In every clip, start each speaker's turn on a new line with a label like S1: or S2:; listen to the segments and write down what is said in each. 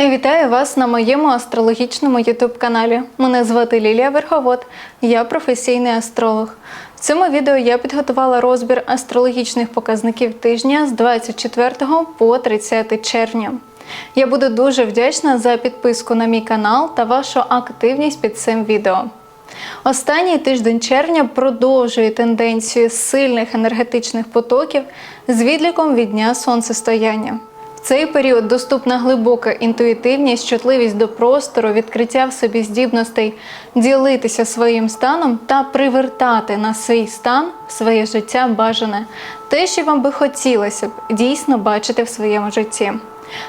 S1: Вітаю вас на моєму астрологічному ютуб-каналі. Мене звати Лілія Верховод, я професійний астролог. В цьому відео я підготувала розбір астрологічних показників тижня з 24 по 30 червня. Я буду дуже вдячна за підписку на мій канал та вашу активність під цим відео. Останній тиждень червня продовжує тенденцію сильних енергетичних потоків з відліком від дня сонцестояння. Цей період доступна глибока інтуїтивність, чутливість до простору, відкриття в собі здібностей ділитися своїм станом та привертати на свій стан своє життя бажане, те, що вам би хотілося б дійсно бачити в своєму житті.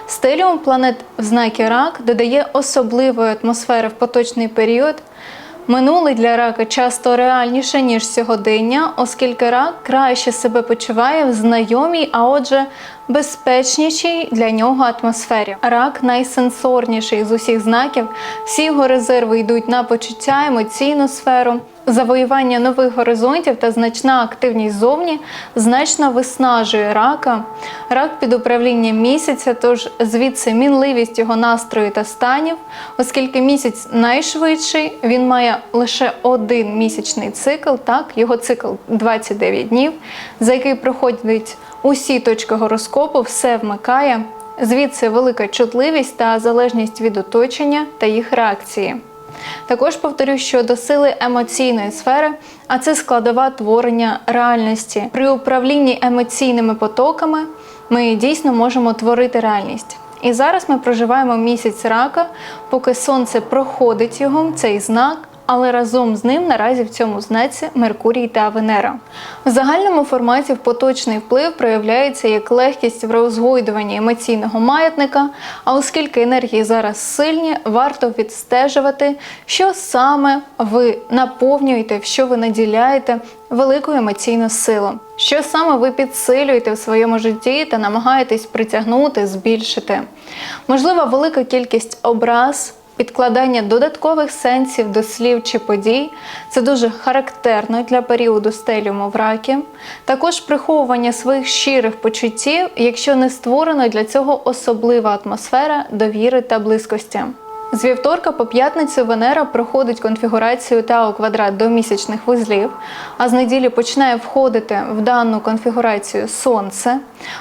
S1: Стеліум планет в знакі рак додає особливої атмосфери в поточний період. Минуле для рака часто реальніше, ніж сьогодення, оскільки рак краще себе почуває в знайомій, а отже, безпечнішій для нього атмосфері. Рак найсенсорніший з усіх знаків. Всі його резерви йдуть на почуття, емоційну сферу. Завоювання нових горизонтів та значна активність зовні значно виснажує рака. Рак під управлінням місяця, тож звідси мінливість його настрою та станів, оскільки місяць найшвидший, він має лише один місячний цикл, так, його цикл 29 днів, за який проходять усі точки гороскопу, все вмикає. Звідси велика чутливість та залежність від оточення та їх реакції. Також повторю, що до сили емоційної сфери, а це складова творення реальності. При управлінні емоційними потоками ми дійсно можемо творити реальність. І зараз ми проживаємо місяць рака, поки сонце проходить його, цей знак. Але разом з ним наразі в цьому знаці Меркурій та Венера. В загальному форматі в поточний вплив проявляється як легкість в розгойдуванні емоційного маятника. А оскільки енергії зараз сильні, варто відстежувати, що саме ви наповнюєте, що ви наділяєте велику емоційну силу, що саме ви підсилюєте в своєму житті та намагаєтесь притягнути, збільшити. Можлива велика кількість образ підкладання додаткових сенсів до слів чи подій це дуже характерно для періоду стеліуму в ракі. Також приховування своїх щирих почуттів, якщо не створено для цього особлива атмосфера довіри та близькості. З вівторка по п'ятницю Венера проходить конфігурацію Тау квадрат до місячних вузлів, а з неділі починає входити в дану конфігурацію Сонце.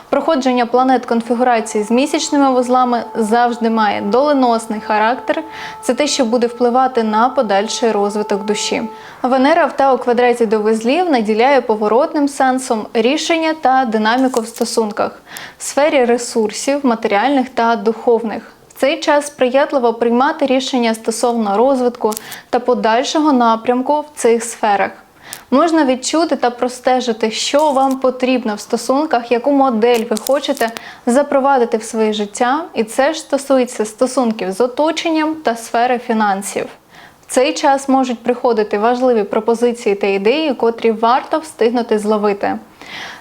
S1: Проходження планет конфігурації з місячними вузлами завжди має доленосний характер. Це те, що буде впливати на подальший розвиток душі. Венера в Тау квадраті до вузлів наділяє поворотним сенсом рішення та динаміку в стосунках в сфері ресурсів, матеріальних та духовних цей час сприятливо приймати рішення стосовно розвитку та подальшого напрямку в цих сферах. Можна відчути та простежити, що вам потрібно в стосунках, яку модель ви хочете запровадити в своє життя, і це ж стосується стосунків з оточенням та сфери фінансів. В цей час можуть приходити важливі пропозиції та ідеї, котрі варто встигнути зловити.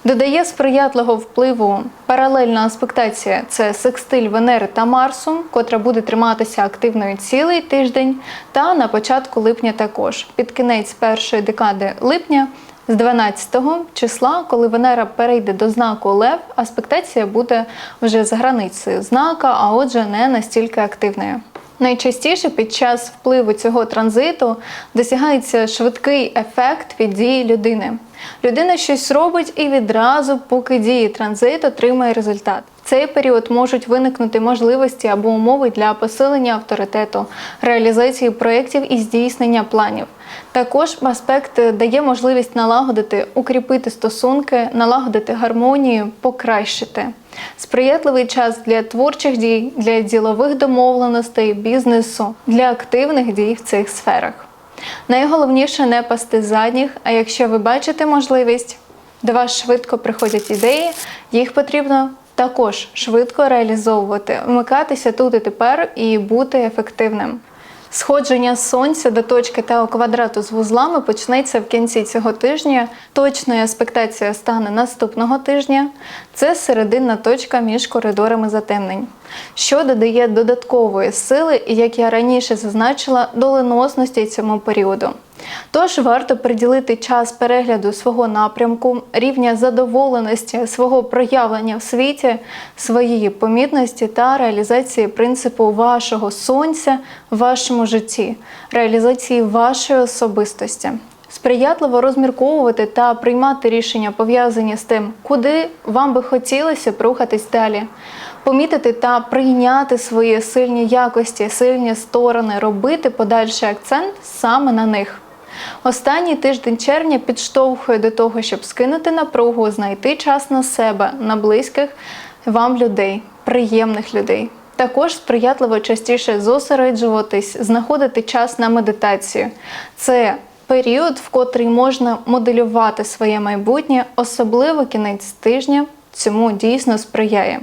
S1: Додає сприятливого впливу паралельна аспектація це секстиль Венери та Марсу, котра буде триматися активною цілий тиждень, та на початку липня також. Під кінець першої декади липня. З 12 числа, коли Венера перейде до знаку Лев, аспектація буде вже за границею знака, а отже, не настільки активною. Найчастіше під час впливу цього транзиту досягається швидкий ефект від дії людини. Людина щось робить і відразу, поки діє транзит, отримає результат. Цей період можуть виникнути можливості або умови для посилення авторитету, реалізації проєктів і здійснення планів. Також аспект дає можливість налагодити, укріпити стосунки, налагодити гармонію, покращити. Сприятливий час для творчих дій, для ділових домовленостей, бізнесу, для активних дій в цих сферах. Найголовніше не пасти задніх, а якщо ви бачите можливість, до вас швидко приходять ідеї, їх потрібно також швидко реалізовувати, вмикатися тут і тепер і бути ефективним. Сходження сонця до точки Тео квадрату з вузлами почнеться в кінці цього тижня. Точною аспектація стане наступного тижня. Це серединна точка між коридорами затемнень, що додає додаткової сили, і як я раніше зазначила, доленосності цьому періоду. Тож варто приділити час перегляду свого напрямку, рівня задоволеності, свого проявлення в світі, своєї помітності та реалізації принципу вашого сонця в вашому житті, реалізації вашої особистості. Сприятливо розмірковувати та приймати рішення пов'язані з тим, куди вам би хотілося рухатись далі, помітити та прийняти свої сильні якості, сильні сторони, робити подальший акцент саме на них. Останній тиждень червня підштовхує до того, щоб скинути напругу, знайти час на себе, на близьких вам людей, приємних людей. Також сприятливо частіше зосереджуватись, знаходити час на медитацію. Це період, в котрий можна моделювати своє майбутнє, особливо кінець тижня цьому дійсно сприяє.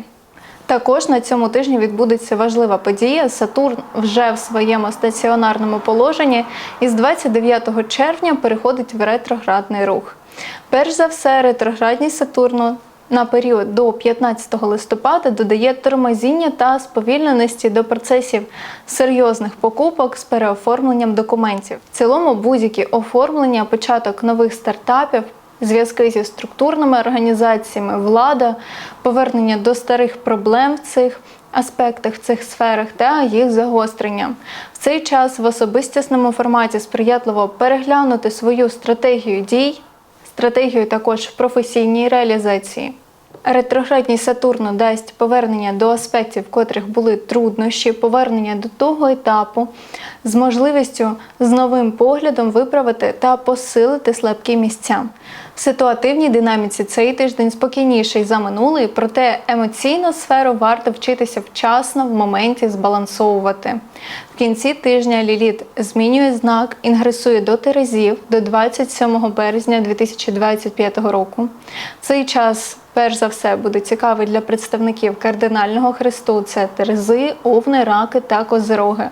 S1: Також на цьому тижні відбудеться важлива подія. Сатурн вже в своєму стаціонарному положенні і з 29 червня переходить в ретроградний рух. Перш за все, ретроградність Сатурну на період до 15 листопада додає тормозіння та сповільненості до процесів серйозних покупок з переоформленням документів. В цілому будь-які оформлення, початок нових стартапів, зв'язки зі структурними організаціями, влада, повернення до старих проблем в цих аспектах, в цих сферах та їх загострення. В цей час в особистісному форматі сприятливо переглянути свою стратегію дій, стратегію також професійній реалізації. Ретроградність Сатурну дасть повернення до аспектів, в котрих були труднощі, повернення до того етапу з можливістю з новим поглядом виправити та посилити слабкі місця. В ситуативній динаміці цей тиждень спокійніший за минулий, проте емоційну сферу варто вчитися вчасно в моменті збалансовувати. В кінці тижня Ліліт змінює знак, інгресує до Терезів до 27 березня 2025 року. Цей час перш за все буде цікавий для представників кардинального хресту це Терези, Овни, Раки та Козироги.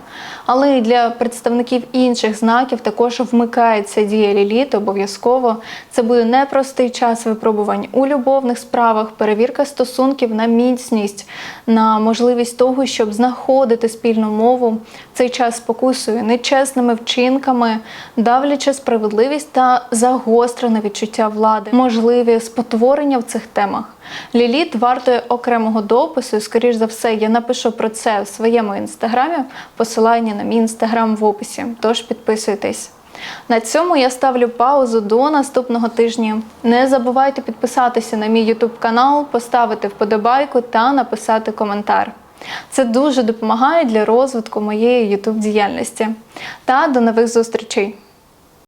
S1: Але і для представників інших знаків також вмикається дія Ліліт обов'язково. Це буде непростий час випробувань у любовних справах, перевірка стосунків на міцність, на можливість того, щоб знаходити спільну мову. Цей час спокусує нечесними вчинками, давлячи справедливість та загострене відчуття влади, можливі спотворення в цих темах. Ліліт вартує окремого допису. і, Скоріш за все, я напишу про це в своєму інстаграмі. Посилання на мій інстаграм в описі. Тож підписуйтесь. На цьому я ставлю паузу до наступного тижня. Не забувайте підписатися на мій YouTube канал, поставити вподобайку та написати коментар. Це дуже допомагає для розвитку моєї YouTube діяльності. Та до нових зустрічей!